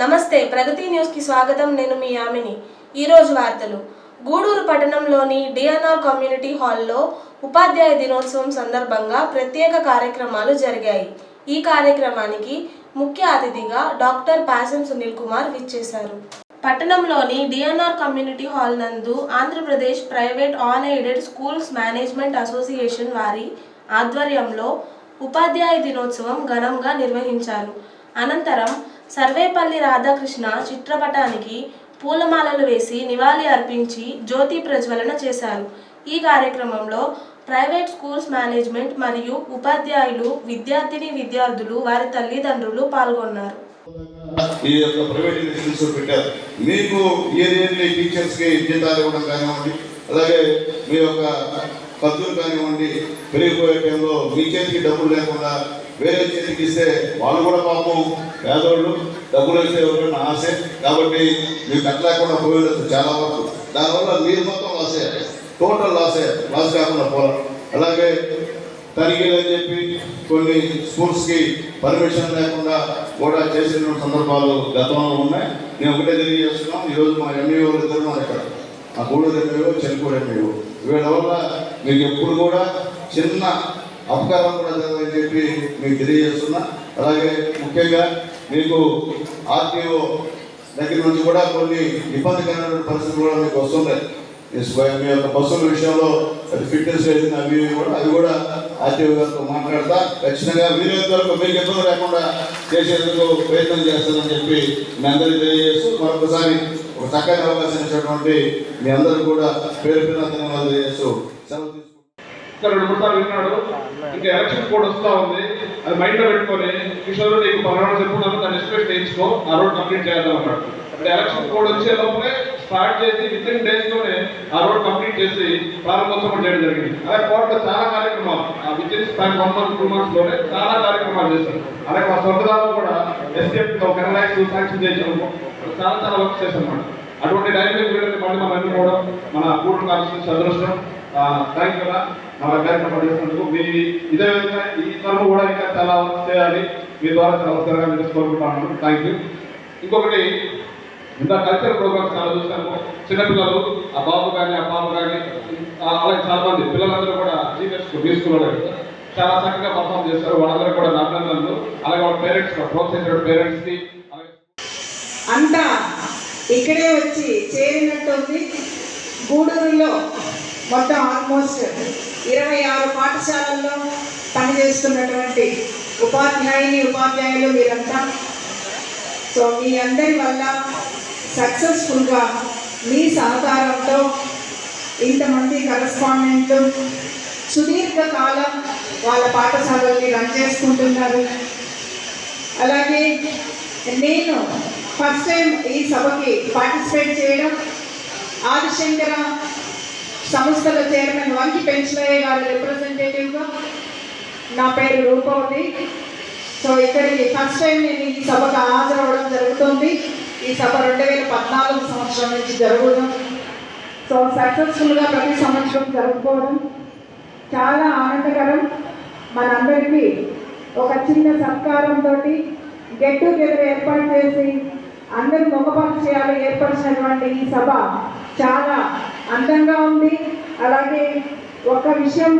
నమస్తే ప్రగతి న్యూస్కి స్వాగతం. నేను మీ యామిని. ఈరోజు వార్తలు. గూడూరు పట్టణంలోని డిఎన్ఆర్ కమ్యూనిటీ హాల్లో ఉపాధ్యాయ దినోత్సవం సందర్భంగా ప్రత్యేక కార్యక్రమాలు జరిగాయి. ఈ కార్యక్రమానికి ముఖ్య అతిథిగా డాక్టర్ పాసం సునీల్ కుమార్ విచ్చేశారు. పట్టణంలోని డిఎన్ఆర్ కమ్యూనిటీ హాల్ నందు Andhra Pradesh private unaided schools management association వారి ఆధ్వర్యంలో ఉపాధ్యాయ దినోత్సవం ఘనంగా నిర్వహించారు. అనంతరం సర్వేపల్లి రాధాకృష్ణ చిత్రపటానికి పూలమాలలు వేసి నివాళి అర్పించి జ్యోతి ప్రజ్వలన చేశారు. ఈ కార్యక్రమంలో ప్రైవేట్ స్కూల్స్ మేనేజ్మెంట్ మరియు ఉపాధ్యాయులు విద్యార్థిని విద్యార్థులు వారి తల్లిదండ్రులు పాల్గొన్నారు. ఈ యొక్క ప్రైవేట్ ఇన్స్టిట్యూట్స్ పెట్టారు. మీకు ఇయర్ ఇయర్లీ టీచర్స్కి జీతాలు ఇవ్వడం కానివ్వండి అలాగే మీ యొక్క ఖర్చులు కానివ్వండి పెరిగిపోయే టైంలో మీ చేతికి డబ్బులు లేకుండా వేరే చేతికి ఇస్తే వాళ్ళు కూడా పాపం పేదవాళ్ళు డబ్బులు ఇస్తే ఎవరైనా ఆశే. కాబట్టి మీకు కట్టలేకుండా పోయేది చాలా వరకు. దానివల్ల మీరు మొత్తం లాసే టోటల్ లాసే లాస్ కాకుండా పోవాలి అలాగే తనిఖీలు అని చెప్పి కొన్ని స్కూల్స్కి పర్మిషన్ లేకుండా కూడా చేసిన సందర్భాలు గతంలో ఉన్నాయి. నేను ఒకటే తెలియజేస్తున్నాం ఈరోజు మా ఎంఈఓ ఇద్దరు మా ఇక్కడ. మా గూడూరు ఎంఈఓ చెరుకూరు ఎంఈఓ వీళ్ళ వల్ల మీకు ఎప్పుడు కూడా చిన్న అపకారం కూడా చెప్పి మీకు తెలియజేస్తున్నా. అలాగే ముఖ్యంగా మీకు ఆర్టీఓ దగ్గర నుంచి కూడా కొన్ని ఇబ్బందికరమైన పరిస్థితులు కూడా మీకు వస్తుంటాయి. మీ యొక్క బస్సుల విషయంలో అది ఫిట్నెస్ వేసిన అవి కూడా అది కూడా ఆర్టీఓ గారితో మాట్లాడతా. ఖచ్చితంగా వీలైనంత వరకు మీకు ఇబ్బంది లేకుండా చేసేందుకు ప్రయత్నం చేస్తానని చెప్పి మీ అందరికీ తెలియజేస్తూ మరొకసారి ఒక చక్కని అవకాశం ఇచ్చినటువంటి మీ అందరూ కూడా పేరు పేరు ధన్యవాదాలు తెలియజేస్తూ సెలవు ఇంకా రెండు మూడు సార్లు విన్నాడు. ఇంకా ఎలక్షన్ కూడా వస్తా ఉంది. అది మైండ్లో పెట్టుకొని కిషోర్ నీకు పలానా చెప్పుకున్నాను దాన్ని ఎక్స్ప్రెస్ చేయించుకో ఆ రోడ్ కంప్లీట్ చేద్దాం అన్నాడు. అంటే ఎలక్షన్ కోడ్ వచ్చే లోపలే స్టార్ట్ చేసి విత్ ఇన్ డేస్లోనే ఆ రోడ్ కంప్లీట్ చేసి ప్రారంభోత్సవం చేయడం జరిగింది. అలాగే కోర్టులో చాలా కార్యక్రమాలు ఆ within span one month two మంత్స్లోనే చాలా కార్యక్రమాలు చేశారు. అలాగే మా సొంతదారులు కూడా ఎస్కేప్ ఒక టెన్ ల్యాక్స్ శాంక్షన్ చేసాము చాలా చాలా వర్క్ చేశారు అన్నమాట. అటువంటి టైంలో వీళ్ళని మళ్ళీ మనం ఎన్నుకోవడం మన కూటమి కాల్సిన అదృష్టం థ్యాంక్ యూ మన కార్యక్రమం చేసినందుకు మీ ఇదే విధంగా ఈ తరఫు కూడా ఇంకా చాలా వర్క్ చేయాలి. మీ ద్వారా చాలా త్వరగా మీరు కోరుకుంటున్నాను. థ్యాంక్ యూ ఇంకొకటి ఇంత కల్చర్ ప్రోగ్రామ్స్ చాలా చూసాము చిన్నపిల్లలు ఆ బాబు కానీ ఆ పాప కానీ అలాగే చాలా మంది పిల్లలందరూ కూడా సీనియర్స్ మీ చాలా చక్కగా పర్ఫామ్ చేస్తారు వాళ్ళందరూ కూడా నా అభినందనలు. అలాగే వాళ్ళ పేరెంట్స్ ప్రోత్సహించిన పేరెంట్స్కి అలాగే అంతా ఇక్కడే వచ్చి చేరినట్టుంది. గూడూరులో మొత్తం ఆల్మోస్ట్ ఇరవై ఆరు పాఠశాలల్లో పనిచేస్తున్నటువంటి ఉపాధ్యాయుని ఉపాధ్యాయులు మీరంతా. సో మీ అందరి వల్ల సక్సెస్ఫుల్గా మీ సహకారంతో ఇంతమంది కరస్పాండెంట్లు సుదీర్ఘకాలం వాళ్ళ పాఠశాలల్ని రన్ చేసుకుంటున్నారు. అలాగే నేను ఫస్ట్ టైం ఈ సభకి పార్టిసిపేట్ చేయడం ఆదిశంకర సంస్థల చైర్మన్ వంకి పెంచలయ్య గారి రిప్రజెంటేటివ్గా నా పేరు రూపవతి. సో ఇక్కడికి ఫస్ట్ టైం నేను ఈ సభకు హాజరవడం జరుగుతుంది. ఈ సభ రెండు వేల పద్నాలుగు సంవత్సరం నుంచి జరగడం సో సక్సెస్ఫుల్గా ప్రతి సంవత్సరం జరుపుకోవడం చాలా ఆనందకరం. మనందరికీ ఒక చిన్న సత్కారంతో గెట్ టుగెదర్ ఏర్పాటు చేసి అందరి ముఖపరిచయాలు ఏర్పరిచినటువంటి ఈ సభ చాలా అందంగా ఉంది. అలాగే ఒక విషయం